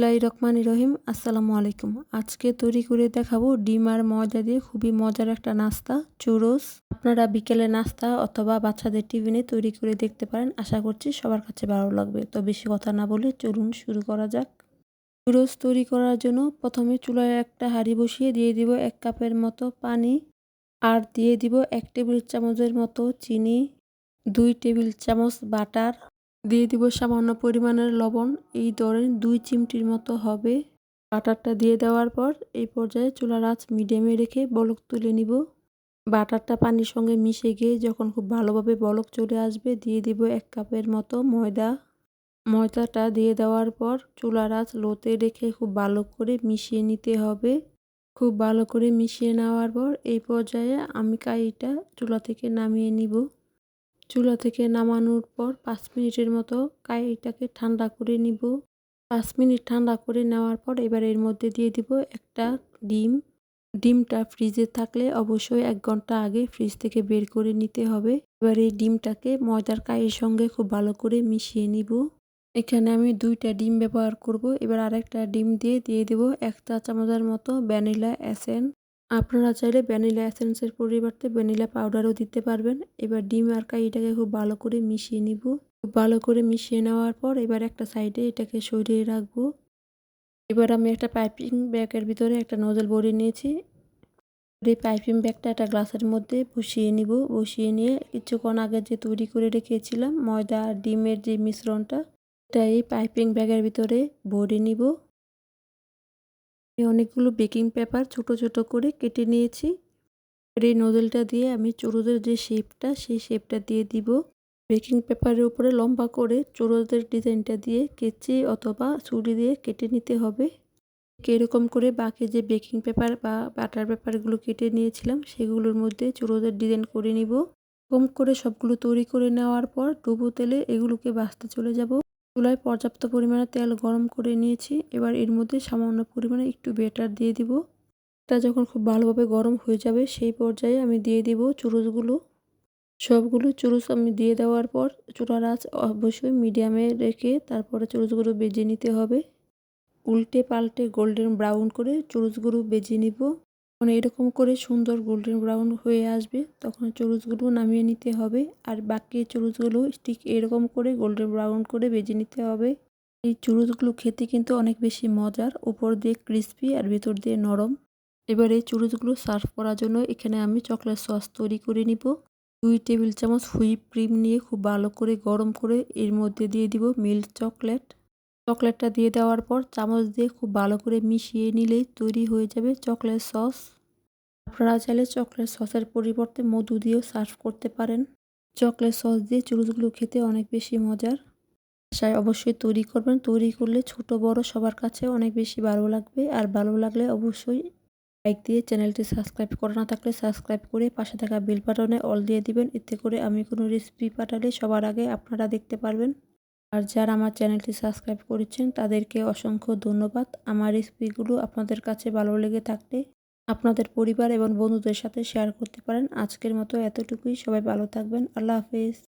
বিসমিল্লাহ রহমান রহিম, আসসালামু আলাইকুম। আজকে তৈরি করে দেখাবো ডিম আর ময়দা দিয়ে খুবই মজার একটা নাস্তা চুরোস আপনারা বিকেলে নাস্তা অথবা বাচ্চাদের টিফিনে তৈরি করে দেখতে পারেন। আশা করছি সবার কাছে ভালো লাগবে। তো বেশি কথা না বলে চলুন শুরু করা যাক। চুরোস তৈরি করার জন্য প্রথমে চুলায় একটা হাঁড়ি বসিয়ে দিয়ে দিব এক কাপের মতো পানি আর দিয়ে দিব এক টেবিল চামচের মতো চিনি, দুই টেবিল চামচ বাটার দিয়ে দিব সামান্য পরিমাণের লবণ। এই ধরেন দুই চিমটির মতো হবে। বাটারটা দিয়ে দেওয়ার পর এই পর্যায়ে চুলার আঁচ মিডিয়ামে রেখে বলক তুলে নিব। বাটারটা পানির সঙ্গে মিশে গিয়ে যখন খুব ভালোভাবে বলক চলে আসবে, দিয়ে দিব এক কাপের মতো ময়দা। ময়দাটা দিয়ে দেওয়ার পর চুলার আঁচ লোতে রেখে খুব ভালো করে মিশিয়ে নিতে হবে। খুব ভালো করে মিশিয়ে নেওয়ার পর এই পর্যায়ে আমি কাইটা চুলা থেকে নামিয়ে নিব। চুলা থেকে নামানোর পর পাঁচ মিনিটের মতো কাইটাকে ঠান্ডা করে নিব। পাঁচ মিনিট ঠান্ডা করে নেওয়ার পর এবার এর মধ্যে দিয়ে দিব একটা ডিম। ডিমটা ফ্রিজে থাকলে অবশ্যই এক ঘণ্টা আগে ফ্রিজ থেকে বের করে নিতে হবে। এবার এই ডিমটাকে ময়দার কাইয়ের সঙ্গে খুব ভালো করে মিশিয়ে নিব। এখানে আমি দুইটা ডিম ব্যবহার করব। এবার আরেকটা ডিম দিয়ে দিয়ে দেব এক চা চামচের মতো ভ্যানিলা অ্যাসেন্স আপনারা চাইলে ভ্যানিলা এসেন্সের পরিবর্তে ভ্যানিলা পাউডারও দিতে পারবেন। এবার ডিম আর কাইটাকে খুব ভালো করে মিশিয়ে নিব। খুব ভালো করে মিশিয়ে নেওয়ার পর এবার একটা সাইডে এটাকে সরিয়ে রাখব। এবার আমি একটা পাইপিং ব্যাগের ভিতরে একটা নজল ভরে নিয়েছি। এই পাইপিং ব্যাগটা একটা গ্লাসের মধ্যে বসিয়ে নিব। বসিয়ে নিয়ে কিছুক্ষণ আগে যে তৈরি করে রেখেছিলাম, ময়দা আর ডিমের যে মিশ্রণটা, এটা এই পাইপিং ব্যাগের ভিতরে ভরে নিব। অনেকগুলো বেকিং পেপার ছোট ছোট করে কেটে নিয়েছি। এর এই নোজেলটা দিয়ে আমি চুরুদের যে শেপটা সেই শেপটা দিয়ে দিব। বেকিং পেপারের উপরে লম্বা করে চুরুদের ডিজাইনটা দিয়ে কেচি অথবা ছুরি দিয়ে কেটে নিতে হবে। এরকম করে বাকি যে বেকিং পেপার বা বাটার পেপারগুলো কেটে নিয়েছিলাম, সেগুলোর মধ্যে চুরোদের ডিজাইন করে নিব। কম করে সবগুলো তৈরি করে নেওয়ার পর ডুবো তেলে এগুলোকে বাঁচতে চলে যাব। চুলায় পর্যাপ্ত পরিমাণে তেল গরম করে নিয়েছি। এবার এর মধ্যে সামান্য পরিমাণে একটু বেটার দিয়ে দিব। এটা যখন খুব ভালোভাবে গরম হয়ে যাবে, সেই পর্যায়ে আমি দিয়ে দিব চুরুচগুলো সবগুলো চুরুচ আমি দিয়ে দেওয়ার পর চুলার আঁচ অবশ্যই মিডিয়ামে রেখে তারপরে চুরুচগুলো বেজে নিতে হবে। উল্টে পাল্টে গোল্ডেন ব্রাউন করে চুরুচগুলো বেজে নিব। যখন এরকম করে সুন্দর গোল্ডেন ব্রাউন হয়ে আসবে, তখন চুরুচগুলো নামিয়ে নিতে হবে। আর বাকি চুরুচগুলো ঠিক এরকম করে গোল্ডেন ব্রাউন করে বেজে নিতে হবে। এই চুরুচগুলো খেতে কিন্তু অনেক বেশি মজার, উপর দিয়ে ক্রিস্পি আর ভেতর দিয়ে নরম। এবার এই চুরুচগুলো সার্ভ করার জন্য এখানে আমি চকলেট সস তৈরি করে নিব। দুই টেবিল চামচ হুইপ ক্রিম নিয়ে খুব ভালো করে গরম করে এর মধ্যে দিয়ে দিব মিল্ক চকলেট চকলেটটা দিয়ে দেওয়ার পর চামচ দিয়ে খুব ভালো করে মিশিয়ে নিলেই তৈরি হয়ে যাবে চকলেট সস। আপনারা চাইলে চকলেট সসের পরিবর্তে মধু দিয়েও সার্ভ করতে পারেন। চকলেট সস দিয়ে চুরুচগুলো খেতে অনেক বেশি মজার। বাসায় অবশ্যই তৈরি করবেন। তৈরি করলে ছোট, বড় সবার কাছে অনেক বেশি ভালো লাগবে। আর ভালো লাগলে অবশ্যই লাইক দিয়ে চ্যানেলটি সাবস্ক্রাইব করা না থাকলে সাবস্ক্রাইব করে পাশে থাকা বেল বাটনে অল দিয়ে দিবেন। এতে করে আমি কোনো রেসিপি পাঠালে সবার আগে আপনারা দেখতে পারবেন। আর যারা আমার চ্যানেলটি সাবস্ক্রাইব করেছেন, তাদেরকে অসংখ্য ধন্যবাদ। আমার রেসিপিগুলো আপনাদের কাছে ভালো লেগে থাকলে আপনাদের পরিবার এবং বন্ধুদের সাথে শেয়ার করতে পারেন। আজকের মতো এতটুকুই। সবাই ভালো থাকবেন। আল্লাহ হাফেজ।